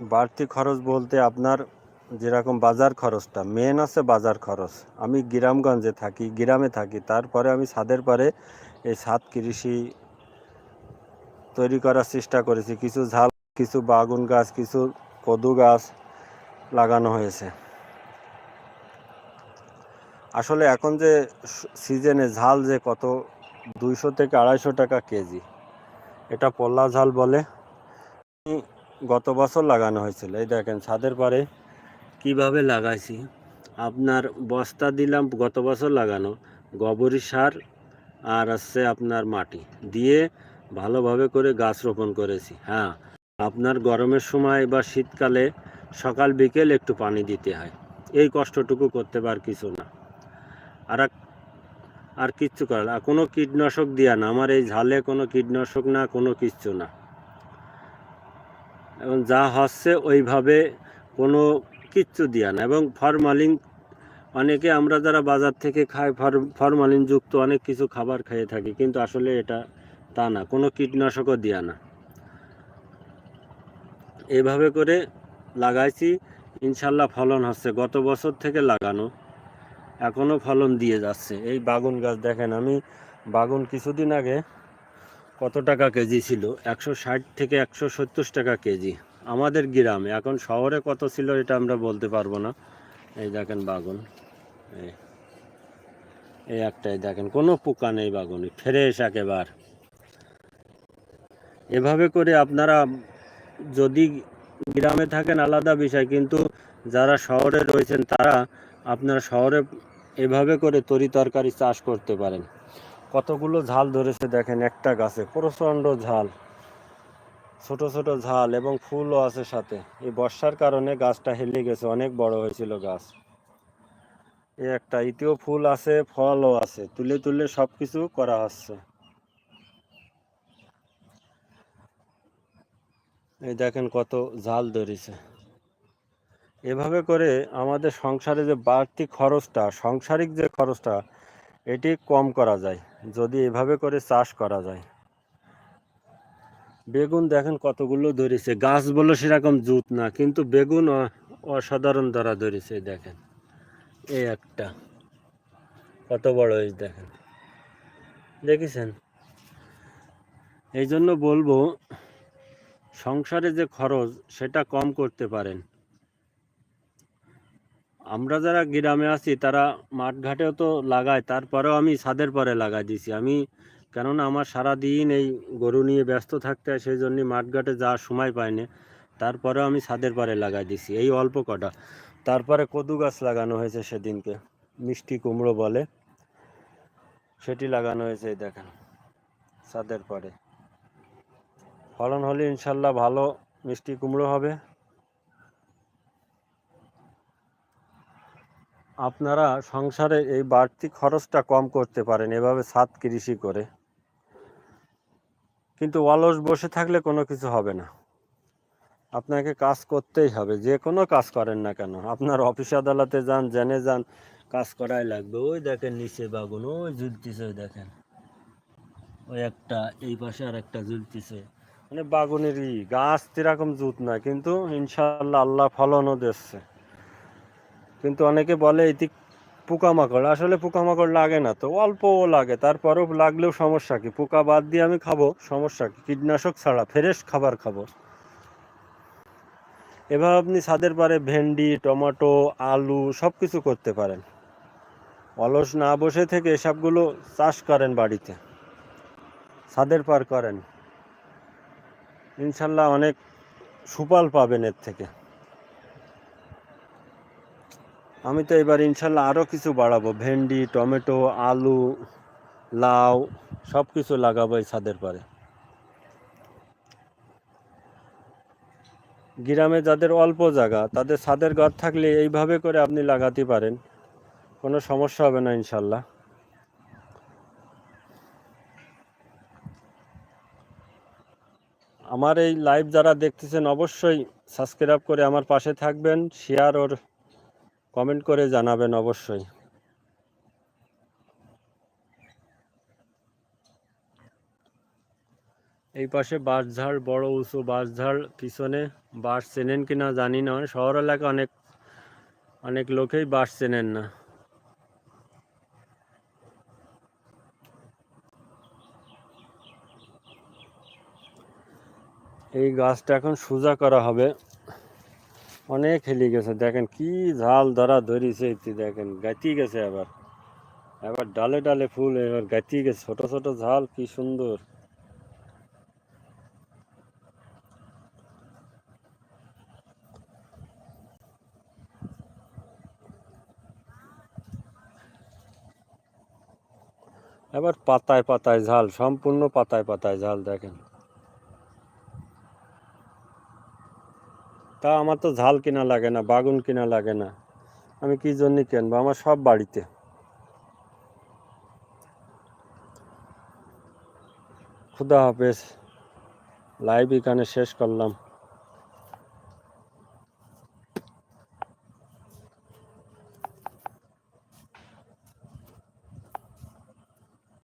বাড়তি খরচ বলতে আপনার যেরকম বাজার খরচটা মেন আছে বাজার খরচ। আমি গ্রামগঞ্জে থাকি, গ্রামে থাকি, তারপরে আমি ছাদের পরে এই ছাদ কৃষি তৈরি করার চেষ্টা করেছি। কিছু ঝাল, কিছু বাগুন গাছ, কিছু কদু গাছ লাগানো হয়েছে। আসলে এখন যে সিজনে ঝাল যে কত, দুইশো থেকে আড়াইশো টাকা কেজি। এটা পল্লা ঝাল বলে। গত বছর লাগানো হয়েছিল। এই দেখেন, ছাদের পরে কীভাবে লাগাইছি। আপনার বস্তা দিলাম, গত বছর লাগানো। গোবরি সার আর হচ্ছে আপনার মাটি দিয়ে ভালোভাবে করে গাছ রোপণ করেছি। হ্যাঁ আপনার গরমের সময় বা শীতকালে সকাল, বিকেল একটু পানি দিতে হয়। এই কষ্টটুকু করতে পার কিছু না। আর আর কিচ্ছু করার আর কোনো কীটনাশক দিয়া না। আমার এই ঝালে কোনো কীটনাশক না, কোনো কিচ্ছু না। এবং যা হচ্ছে ওইভাবে কোনো কিচ্ছু দিয়া না। এবং ফরমালিন, অনেকে আমরা যারা বাজার থেকে খাই, ফর, ফরমালিন যুক্ত অনেক কিছু খাবার খেয়ে থাকি, কিন্তু আসলে এটা তা না, কোনো কীটনাশকও দেয়া না। এভাবে করে লাগাইছি, ইনশাল্লাহ ফলন হচ্ছে। গত বছর থেকে লাগানো এখনও ফলন দিয়ে যাচ্ছে। এই বাগুন গাছ দেখেন, আমি বাগুন কিছুদিন আগে কত টাকা কেজি ছিল? একশো ষাট থেকে একশো সত্তর টাকা কেজি। আমাদের গ্রামে, এখন শহরে কত ছিল এটা আমরা বলতে পারব না। এই দেখেন বাগুন। এই এই একটাই দেখেন, কোনো পোকা নেই বাগুনে, ফ্রেশ একেবার। এভাবে করে আপনারা যদি গ্রামে থাকেন আলাদা বিষয়, কিন্তু যারা শহরে রয়েছেন তারা আপনারা শহরে এভাবে করে তরি তরকারি চাষ করতে পারেন। কতগুলো ঝাল ধরেছে দেখেন, একটা গাছে, প্রচণ্ড ঝাল, ছোট ছোট ঝাল এবং ফুলও আছে সাথে। এই বর্ষার কারণে গাছটা হেলে গেছে, অনেক বড় হয়েছিল গাছ। এই একটা ইতিও ফুল আছে, ফলও আছে, তুলে তুলে সব কিছু করা হচ্ছে। এই দেখেন কত ঝাল ধরেছে। এভাবে করে আমাদের সংসারে যে বাড়তি খরচটা, সাংসারিক যে খরচটা, এটি কম করা যায়। যদি এভাবে করে চাষ করা যায়। বেগুন দেখেন কতগুলো ধরেছে। গাছ বলে সেরকম জুত না, কিন্তু বেগুন অসাধারণ ধরা ধরেছে দেখেন। এই একটা। কত বড় হয়েছে দেখেন। দেখেছেন? এই জন্য বলব, সংসারে যে খরচ, সেটা কম করতে পারেন। আমরা যারা গ্রামে আছি, তারা মাঠঘাটেও তো লাগায়, তারপরেও আমি ছাদের পরে লাগাই দিছি। আমি, কেননা আমার সারা দিন এই গরু নিয়ে ব্যস্ত থাকতে হয়, সেই জন্য মাঠঘাটে যাওয়ার সময় পাই না। তারপরেও আমি ছাদের পরে লাগাই দিছি, এই অল্প কটা। তারপরে কদু গাছ লাগানো হয়েছে সেদিনকে, মিষ্টি কুমড়ো বলে। সেটি লাগানো হয়েছে, এই দেখেন, ছাদের পরে। ফলন হলে ইনশাল্লাহ ভালো মিষ্টি কুমড়ো হবে। আপনারা সংসারে এই বাড়তি খরচটা কম করতে পারেন, এভাবে ছাদ কৃষি করে। কিন্তু অলস বসে থাকলে কোনো কিছু হবে না। আপনাকে কাজ করতেই হবে, যে কোনো কাজ করেন না কেন। আপনার অফিস আদালতে যান, জেনে যান, কাজ করাই লাগবে। ওই দেখেন নিচে বাগুন, ওই ঝুলতিছে ওই দেখেন। ওই একটা, এই পাশে আর একটা ঝুলতিছে। মানে বাগুনেরই, গাছ এরকম জুত না কিন্তু ইনশাল্লাহ আল্লাহ ফলনও দিচ্ছে। কিন্তু অনেকে বলে এটি পোকামাকড়। আসলে পোকামাকড় লাগে না তো, অল্পও লাগে। তারপরেও লাগলেও সমস্যা কি? পোকা বাদ দিয়ে আমি খাব, সমস্যা কি? কীটনাশক ছাড়া ফ্রেশ খাবার খাব। এভাবে আপনি ছাদের পারে ভেন্ডি, টমেটো, আলু সব কিছু করতে পারেন। অলস না বসে থেকে এসবগুলো চাষ করেন বাড়িতে। ছাদের পার করেন। ইনশাল্লাহ অনেক সুফল পাবেন এর থেকে। আমি তো এবার ইনশাল্লাহ আরও কিছু বাড়াবো। ভেন্ডি, টমেটো, আলু, লাউ সব কিছু লাগাবো এই ছাদের পারে গ্রামে যাদের অল্প জায়গা, তাদের ছাদের ঘর থাকলে এইভাবে করে আপনি লাগাতে পারেন। কোনো সমস্যা হবে না ইনশাল্লাহ। আমার এই লাইভ যারা দেখতেছেন, অবশ্যই সাবস্ক্রাইব করে আমার পাশে থাকবেন শেয়ার ওর কমেন্ট করে জানাবেন অবশ্যই। এই পাশে বাঁশঝাড়, বড় উঁচু বাঁশঝাড়, পিছনে বাঁশ চেনেন কিনা জানি না। শহর এলাকা অনেক অনেক লোকেই বাঁশ চেনেন না। এই গাছটা এখন সোজা করা হবে। অনেক হেলি গেছে, দেখেন কি ঝাল ধরা ধরিছে দেখেন গাতি গেছে আবার। এবার ডালে ডালে ফুল, এবার গাতি গেছে, ছোট ছোট ঝাল, কি সুন্দর। এবার পাতায় পাতায় ঝাল, সম্পূর্ণ পাতায় পাতায় ঝাল, দেখেন। তা আমার তো ঝাল কিনা লাগে না, বাগুন কিনা লাগে না। আমি কি জন্য কিনবো? আমার সব বাড়িতে। খুদা হাফেজ লাইভ এখানে শেষ করলাম।